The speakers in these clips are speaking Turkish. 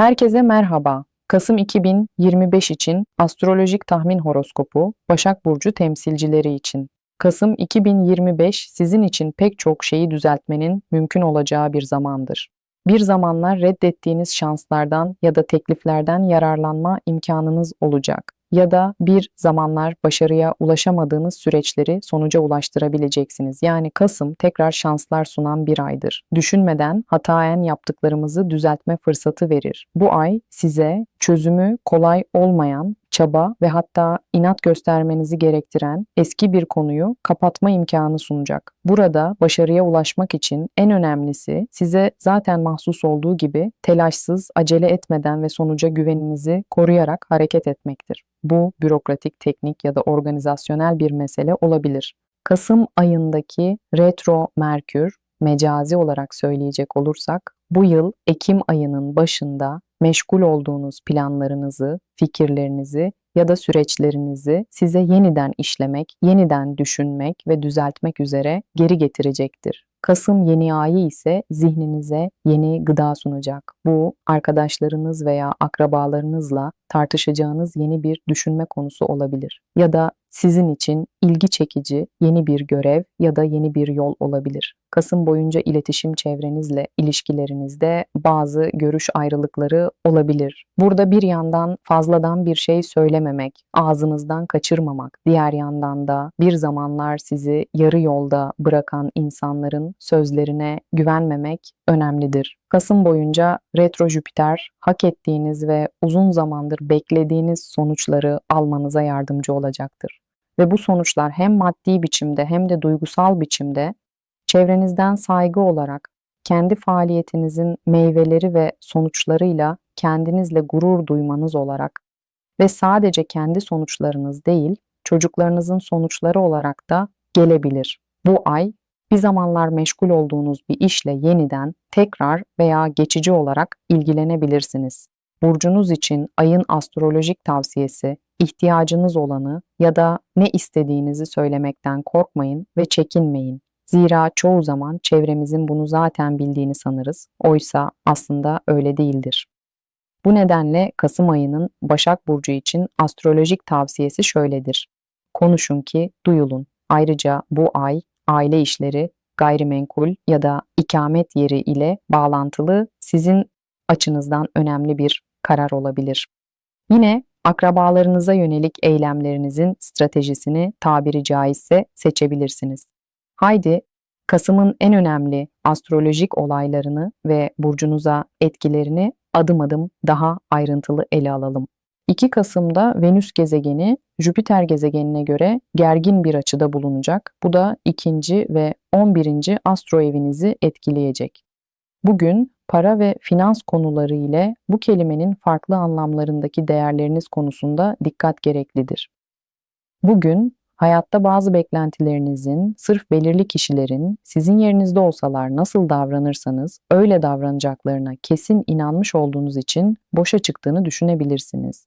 Herkese merhaba. Kasım 2025 için astrolojik tahmin horoskopu Başak Burcu temsilcileri için. Kasım 2025 sizin için pek çok şeyi düzeltmenin mümkün olacağı bir zamandır. Bir zamanlar reddettiğiniz şanslardan ya da tekliflerden yararlanma imkanınız olacak ya da bir zamanlar başarıya ulaşamadığınız süreçleri sonuca ulaştırabileceksiniz. Yani Kasım tekrar şanslar sunan bir aydır. Düşünmeden hataen yaptıklarımızı düzeltme fırsatı verir. Bu ay size çözümü kolay olmayan çaba ve hatta inat göstermenizi gerektiren eski bir konuyu kapatma imkanı sunacak. Burada başarıya ulaşmak için en önemlisi size zaten mahsus olduğu gibi telaşsız, acele etmeden ve sonuca güveninizi koruyarak hareket etmektir. Bu bürokratik, teknik ya da organizasyonel bir mesele olabilir. Kasım ayındaki retro Merkür mecazi olarak söyleyecek olursak bu yıl Ekim ayının başında meşgul olduğunuz planlarınızı, fikirlerinizi ya da süreçlerinizi size yeniden işlemek, yeniden düşünmek ve düzeltmek üzere geri getirecektir. Kasım yeni ayı ise zihninize yeni gıda sunacak. Bu arkadaşlarınız veya akrabalarınızla tartışacağınız yeni bir düşünme konusu olabilir. Ya da sizin için ilgi çekici yeni bir görev ya da yeni bir yol olabilir. Kasım boyunca iletişim çevrenizle ilişkilerinizde bazı görüş ayrılıkları olabilir. Burada bir yandan fazladan bir şey söylememek, ağzınızdan kaçırmamak, diğer yandan da bir zamanlar sizi yarı yolda bırakan insanların sözlerine güvenmemek önemlidir. Kasım boyunca retro Jüpiter hak ettiğiniz ve uzun zamandır beklediğiniz sonuçları almanıza yardımcı olacaktır. Ve bu sonuçlar hem maddi biçimde hem de duygusal biçimde çevrenizden saygı olarak kendi faaliyetinizin meyveleri ve sonuçlarıyla kendinizle gurur duymanız olarak ve sadece kendi sonuçlarınız değil, çocuklarınızın sonuçları olarak da gelebilir. Bu ay bir zamanlar meşgul olduğunuz bir işle yeniden, tekrar veya geçici olarak ilgilenebilirsiniz. Burcunuz için ayın astrolojik tavsiyesi, ihtiyacınız olanı ya da ne istediğinizi söylemekten korkmayın ve çekinmeyin. Zira çoğu zaman çevremizin bunu zaten bildiğini sanırız. Oysa aslında öyle değildir. Bu nedenle Kasım ayının Başak Burcu için astrolojik tavsiyesi şöyledir. Konuşun ki duyulun. Ayrıca bu ay aile işleri, gayrimenkul ya da ikamet yeri ile bağlantılı sizin açınızdan önemli bir karar olabilir. Yine akrabalarınıza yönelik eylemlerinizin stratejisini tabiri caizse seçebilirsiniz. Haydi Kasım'ın en önemli astrolojik olaylarını ve burcunuza etkilerini adım adım daha ayrıntılı ele alalım. 2 Kasım'da Venüs gezegeni Jüpiter gezegenine göre gergin bir açıda bulunacak. Bu da ikinci ve 11. astro evinizi etkileyecek. Bugün para ve finans konuları ile bu kelimenin farklı anlamlarındaki değerleriniz konusunda dikkat gereklidir. Bugün hayatta bazı beklentilerinizin sırf belirli kişilerin sizin yerinizde olsalar nasıl davranırsanız öyle davranacaklarına kesin inanmış olduğunuz için boşa çıktığını düşünebilirsiniz.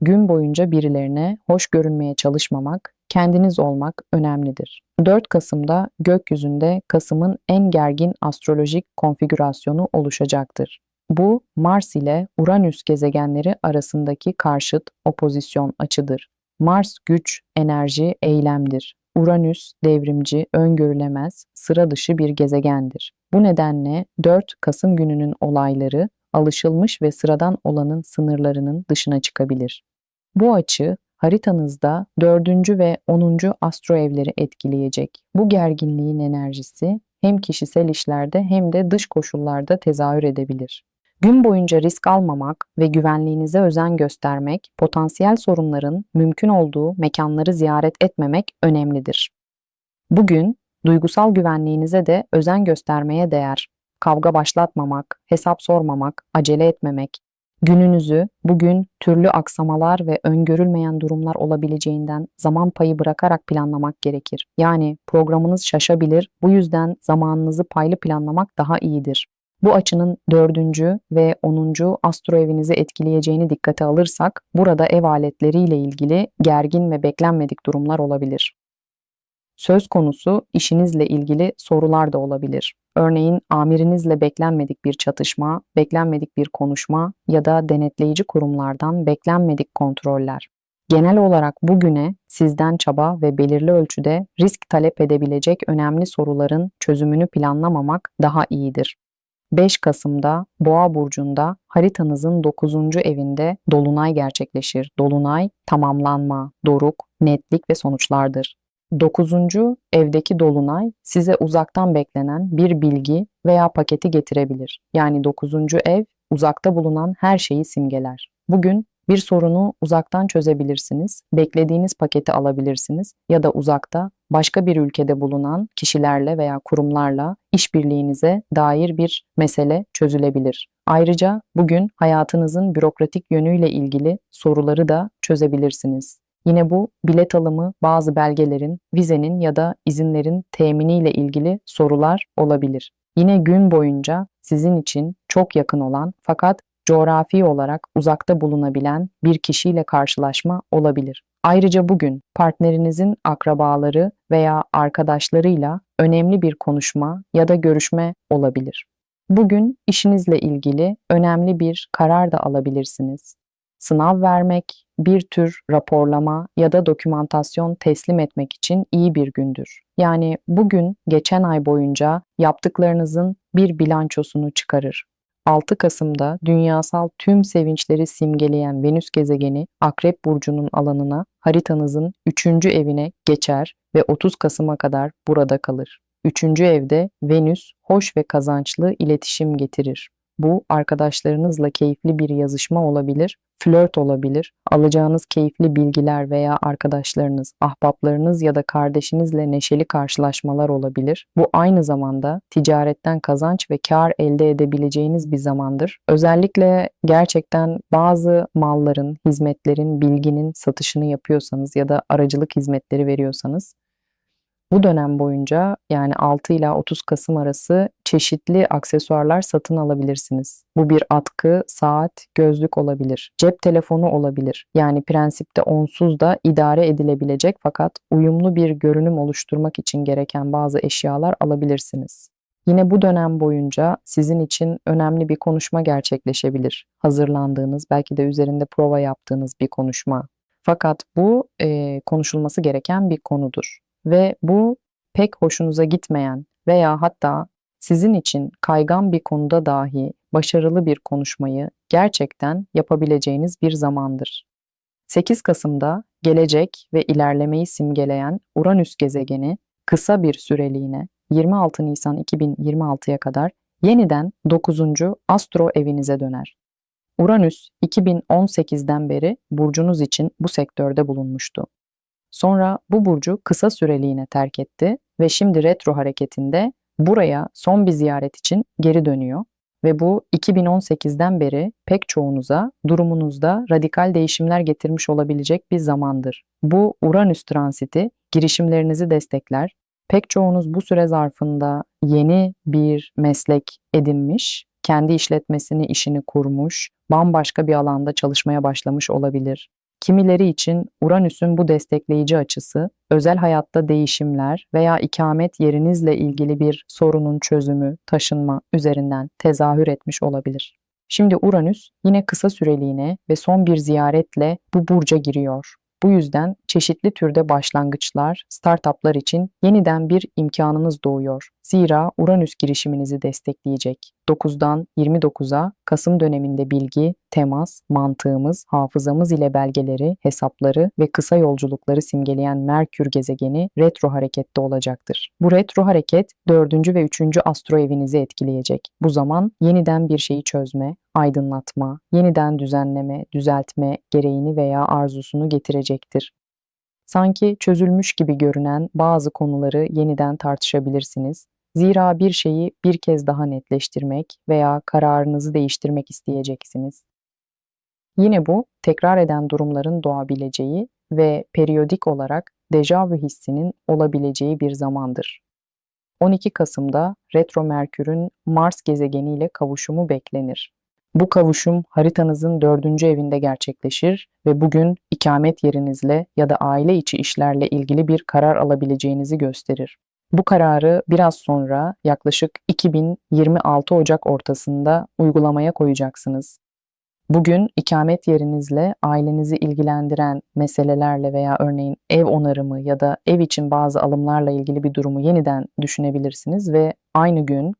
Gün boyunca birilerine hoş görünmeye çalışmamak, kendiniz olmak önemlidir. 4 Kasım'da gökyüzünde Kasım'ın en gergin astrolojik konfigürasyonu oluşacaktır. Bu Mars ile Uranüs gezegenleri arasındaki karşıt opozisyon açıdır. Mars güç, enerji, eylemdir. Uranüs devrimci, öngörülemez, sıra dışı bir gezegendir. Bu nedenle 4 Kasım gününün olayları alışılmış ve sıradan olanın sınırlarının dışına çıkabilir. Bu açı haritanızda 4. ve 10. astro evleri etkileyecek. Bu gerginliğin enerjisi hem kişisel işlerde hem de dış koşullarda tezahür edebilir. Gün boyunca risk almamak ve güvenliğinize özen göstermek, potansiyel sorunların mümkün olduğu mekanları ziyaret etmemek önemlidir. Bugün duygusal güvenliğinize de özen göstermeye değer. Kavga başlatmamak, hesap sormamak, acele etmemek, Gününüzü bugün türlü aksamalar ve öngörülmeyen durumlar olabileceğinden zaman payı bırakarak planlamak gerekir. Yani programınız şaşabilir, bu yüzden zamanınızı paylı planlamak daha iyidir. Bu açının dördüncü ve onuncu astro evinizi etkileyeceğini dikkate alırsak, burada ev aletleriyle ilgili gergin ve beklenmedik durumlar olabilir. Söz konusu işinizle ilgili sorular da olabilir. Örneğin amirinizle beklenmedik bir çatışma, beklenmedik bir konuşma ya da denetleyici kurumlardan beklenmedik kontroller. Genel olarak bugüne sizden çaba ve belirli ölçüde risk talep edebilecek önemli soruların çözümünü planlamamak daha iyidir. 5 Kasım'da Boğa burcunda haritanızın 9. evinde dolunay gerçekleşir. Dolunay tamamlanma, doruk, netlik ve sonuçlardır. 9. evdeki dolunay size uzaktan beklenen bir bilgi veya paketi getirebilir. Yani 9. ev uzakta bulunan her şeyi simgeler. Bugün bir sorunu uzaktan çözebilirsiniz, beklediğiniz paketi alabilirsiniz ya da uzakta başka bir ülkede bulunan kişilerle veya kurumlarla işbirliğinize dair bir mesele çözülebilir. Ayrıca bugün hayatınızın bürokratik yönüyle ilgili soruları da çözebilirsiniz. Yine bu bilet alımı, bazı belgelerin, vizenin ya da izinlerin teminiyle ilgili sorular olabilir. Yine gün boyunca sizin için çok yakın olan fakat coğrafi olarak uzakta bulunabilen bir kişiyle karşılaşma olabilir. Ayrıca bugün partnerinizin akrabaları veya arkadaşlarıyla önemli bir konuşma ya da görüşme olabilir. Bugün işinizle ilgili önemli bir karar da alabilirsiniz. Sınav vermek, bir tür raporlama ya da dokümantasyon teslim etmek için iyi bir gündür. Yani bugün geçen ay boyunca yaptıklarınızın bir bilançosunu çıkarır. 6 Kasım'da dünyasal tüm sevinçleri simgeleyen Venüs gezegeni Akrep Burcu'nun alanına haritanızın 3. evine geçer ve 30 Kasım'a kadar burada kalır. 3. evde Venüs hoş ve kazançlı iletişim getirir. Bu arkadaşlarınızla keyifli bir yazışma olabilir, flört olabilir, alacağınız keyifli bilgiler veya arkadaşlarınız, ahbaplarınız ya da kardeşinizle neşeli karşılaşmalar olabilir. Bu aynı zamanda ticaretten kazanç ve kar elde edebileceğiniz bir zamandır. Özellikle gerçekten bazı malların, hizmetlerin, bilginin satışını yapıyorsanız ya da aracılık hizmetleri veriyorsanız bu dönem boyunca yani 6 ila 30 Kasım arası çeşitli aksesuarlar satın alabilirsiniz. Bu bir atkı, saat, gözlük olabilir. Cep telefonu olabilir. Yani prensipte onsuz da idare edilebilecek fakat uyumlu bir görünüm oluşturmak için gereken bazı eşyalar alabilirsiniz. Yine bu dönem boyunca sizin için önemli bir konuşma gerçekleşebilir. Hazırlandığınız, belki de üzerinde prova yaptığınız bir konuşma. Fakat bu e, konuşulması gereken bir konudur ve bu pek hoşunuza gitmeyen veya hatta sizin için kaygan bir konuda dahi başarılı bir konuşmayı gerçekten yapabileceğiniz bir zamandır. 8 Kasım'da gelecek ve ilerlemeyi simgeleyen Uranüs gezegeni kısa bir süreliğine 26 Nisan 2026'ya kadar yeniden 9. astro evinize döner. Uranüs 2018'den beri burcunuz için bu sektörde bulunmuştu. Sonra bu burcu kısa süreliğine terk etti ve şimdi retro hareketinde buraya son bir ziyaret için geri dönüyor ve bu 2018'den beri pek çoğunuza durumunuzda radikal değişimler getirmiş olabilecek bir zamandır. Bu Uranüs transiti girişimlerinizi destekler. Pek çoğunuz bu süre zarfında yeni bir meslek edinmiş, kendi işletmesini, işini kurmuş, bambaşka bir alanda çalışmaya başlamış olabilir. Kimileri için Uranüs'ün bu destekleyici açısı, özel hayatta değişimler veya ikamet yerinizle ilgili bir sorunun çözümü, taşınma üzerinden tezahür etmiş olabilir. Şimdi Uranüs yine kısa süreliğine ve son bir ziyaretle bu burca giriyor. Bu yüzden çeşitli türde başlangıçlar, startuplar için yeniden bir imkanınız doğuyor. Zira Uranüs girişiminizi destekleyecek. 9'dan 29'a Kasım döneminde bilgi, temas, mantığımız, hafızamız ile belgeleri, hesapları ve kısa yolculukları simgeleyen Merkür gezegeni retro harekette olacaktır. Bu retro hareket 4. ve 3. astro evinizi etkileyecek. Bu zaman yeniden bir şeyi çözme, aydınlatma, yeniden düzenleme, düzeltme gereğini veya arzusunu getirecektir. Sanki çözülmüş gibi görünen bazı konuları yeniden tartışabilirsiniz Zira bir şeyi bir kez daha netleştirmek veya kararınızı değiştirmek isteyeceksiniz. Yine bu tekrar eden durumların doğabileceği ve periyodik olarak dejavu hissinin olabileceği bir zamandır. 12 Kasım'da retro Merkür'ün Mars gezegeniyle kavuşumu beklenir. Bu kavuşum haritanızın dördüncü evinde gerçekleşir ve bugün ikamet yerinizle ya da aile içi işlerle ilgili bir karar alabileceğinizi gösterir. Bu kararı biraz sonra yaklaşık 2026 Ocak ortasında uygulamaya koyacaksınız. Bugün ikamet yerinizle ailenizi ilgilendiren meselelerle veya örneğin ev onarımı ya da ev için bazı alımlarla ilgili bir durumu yeniden düşünebilirsiniz ve aynı gün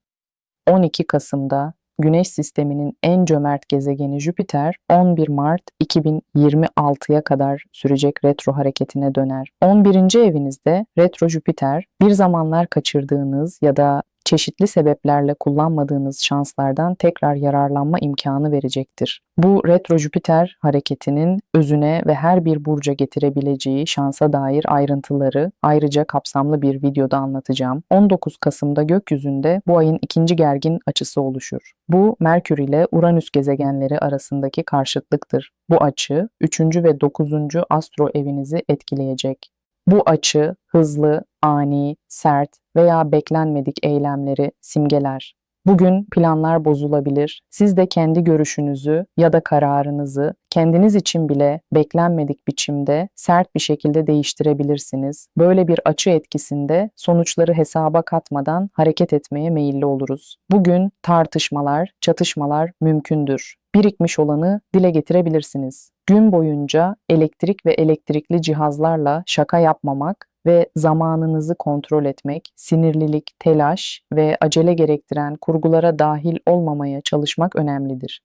12 Kasım'da Güneş sisteminin en cömert gezegeni Jüpiter 11 Mart 2026'ya kadar sürecek retro hareketine döner. 11. evinizde retro Jüpiter bir zamanlar kaçırdığınız ya da çeşitli sebeplerle kullanmadığınız şanslardan tekrar yararlanma imkanı verecektir. Bu retro Jüpiter hareketinin özüne ve her bir burca getirebileceği şansa dair ayrıntıları ayrıca kapsamlı bir videoda anlatacağım. 19 Kasım'da gökyüzünde bu ayın ikinci gergin açısı oluşur. Bu Merkür ile Uranüs gezegenleri arasındaki karşıtlıktır. Bu açı 3. ve 9. astro evinizi etkileyecek. Bu açı hızlı, ani, sert veya beklenmedik eylemleri simgeler. Bugün planlar bozulabilir. Siz de kendi görüşünüzü ya da kararınızı kendiniz için bile beklenmedik biçimde sert bir şekilde değiştirebilirsiniz. Böyle bir açı etkisinde sonuçları hesaba katmadan hareket etmeye meyilli oluruz. Bugün tartışmalar, çatışmalar mümkündür. Birikmiş olanı dile getirebilirsiniz. Gün boyunca elektrik ve elektrikli cihazlarla şaka yapmamak ve zamanınızı kontrol etmek, sinirlilik, telaş ve acele gerektiren kurgulara dahil olmamaya çalışmak önemlidir.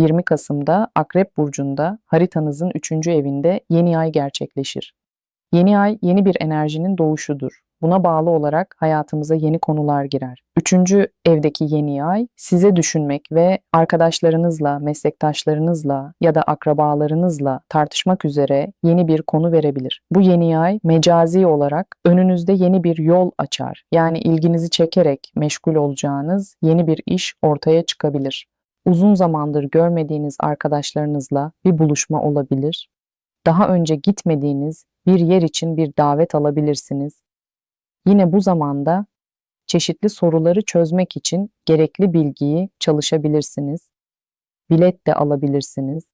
20 Kasım'da Akrep Burcu'nda haritanızın 3. evinde yeni ay gerçekleşir. Yeni ay yeni bir enerjinin doğuşudur. Buna bağlı olarak hayatımıza yeni konular girer. Üçüncü evdeki yeni ay size düşünmek ve arkadaşlarınızla, meslektaşlarınızla ya da akrabalarınızla tartışmak üzere yeni bir konu verebilir. Bu yeni ay mecazi olarak önünüzde yeni bir yol açar. Yani ilginizi çekerek meşgul olacağınız yeni bir iş ortaya çıkabilir. Uzun zamandır görmediğiniz arkadaşlarınızla bir buluşma olabilir. Daha önce gitmediğiniz bir yer için bir davet alabilirsiniz. Yine bu zamanda çeşitli soruları çözmek için gerekli bilgiyi çalışabilirsiniz. Bilet de alabilirsiniz.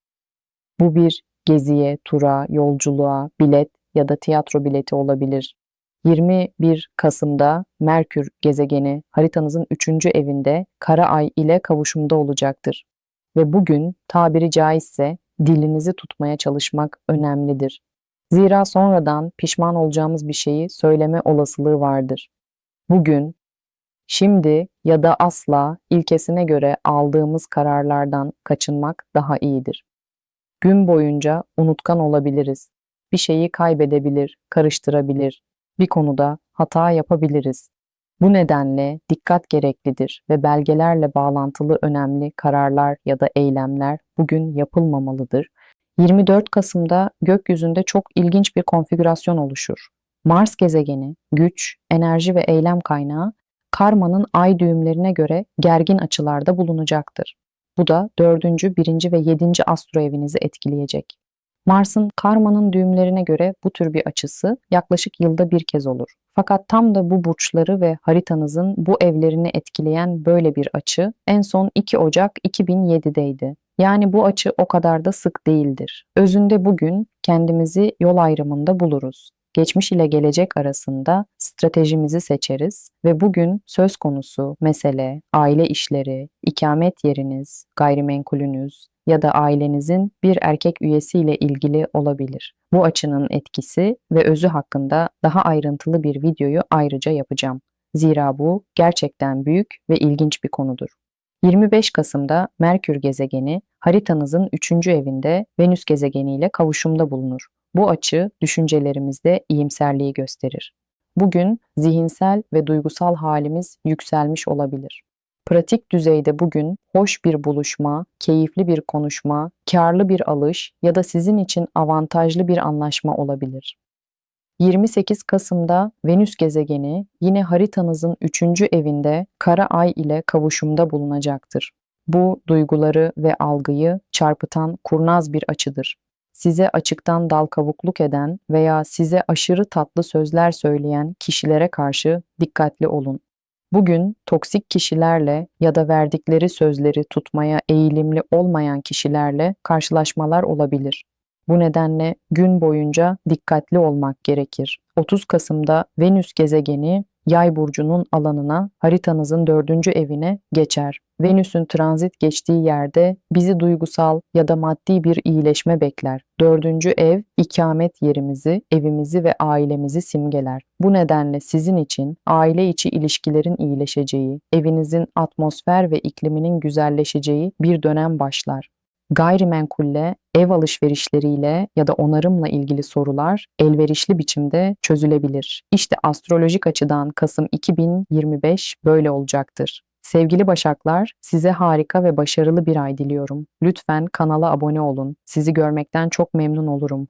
Bu bir geziye, tura, yolculuğa, bilet ya da tiyatro bileti olabilir. 21 Kasım'da Merkür gezegeni haritanızın 3. evinde Kara Ay ile kavuşumda olacaktır. Ve bugün tabiri caizse dilinizi tutmaya çalışmak önemlidir. Zira sonradan pişman olacağımız bir şeyi söyleme olasılığı vardır. Bugün, şimdi ya da asla ilkesine göre aldığımız kararlardan kaçınmak daha iyidir. Gün boyunca unutkan olabiliriz. Bir şeyi kaybedebilir, karıştırabilir. Bir konuda hata yapabiliriz. Bu nedenle dikkat gereklidir ve belgelerle bağlantılı önemli kararlar ya da eylemler bugün yapılmamalıdır 24 Kasım'da gökyüzünde çok ilginç bir konfigürasyon oluşur. Mars gezegeni, güç, enerji ve eylem kaynağı karmanın ay düğümlerine göre gergin açılarda bulunacaktır. Bu da 4. 1. ve 7. astro evinizi etkileyecek. Mars'ın karmanın düğümlerine göre bu tür bir açısı yaklaşık yılda bir kez olur. Fakat tam da bu burçları ve haritanızın bu evlerini etkileyen böyle bir açı en son 2 Ocak 2007'deydi. Yani bu açı o kadar da sık değildir. Özünde bugün kendimizi yol ayrımında buluruz. Geçmiş ile gelecek arasında stratejimizi seçeriz ve bugün söz konusu mesele, aile işleri, ikamet yeriniz, gayrimenkulünüz ya da ailenizin bir erkek üyesiyle ilgili olabilir. Bu açının etkisi ve özü hakkında daha ayrıntılı bir videoyu ayrıca yapacağım. Zira bu gerçekten büyük ve ilginç bir konudur. 25 Kasım'da Merkür gezegeni haritanızın 3. evinde Venüs gezegeniyle kavuşumda bulunur. Bu açı düşüncelerimizde iyimserliği gösterir. Bugün zihinsel ve duygusal halimiz yükselmiş olabilir. Pratik düzeyde bugün hoş bir buluşma, keyifli bir konuşma, karlı bir alış ya da sizin için avantajlı bir anlaşma olabilir. 28 Kasım'da Venüs gezegeni yine haritanızın 3. evinde Kara Ay ile kavuşumda bulunacaktır. Bu duyguları ve algıyı çarpıtan kurnaz bir açıdır. Size açıktan dal kavukluk eden veya size aşırı tatlı sözler söyleyen kişilere karşı dikkatli olun. Bugün toksik kişilerle ya da verdikleri sözleri tutmaya eğilimli olmayan kişilerle karşılaşmalar olabilir. Bu nedenle gün boyunca dikkatli olmak gerekir. 30 Kasım'da Venüs gezegeni Yay burcunun alanına, haritanızın dördüncü evine geçer. Venüs'ün transit geçtiği yerde bizi duygusal ya da maddi bir iyileşme bekler. Dördüncü ev, ikamet yerimizi, evimizi ve ailemizi simgeler. Bu nedenle sizin için aile içi ilişkilerin iyileşeceği, evinizin atmosfer ve ikliminin güzelleşeceği bir dönem başlar. Gayrimenkulle, ev alışverişleriyle ya da onarımla ilgili sorular elverişli biçimde çözülebilir. İşte astrolojik açıdan Kasım 2025 böyle olacaktır. Sevgili Başaklar, size harika ve başarılı bir ay diliyorum. Lütfen kanala abone olun. Sizi görmekten çok memnun olurum.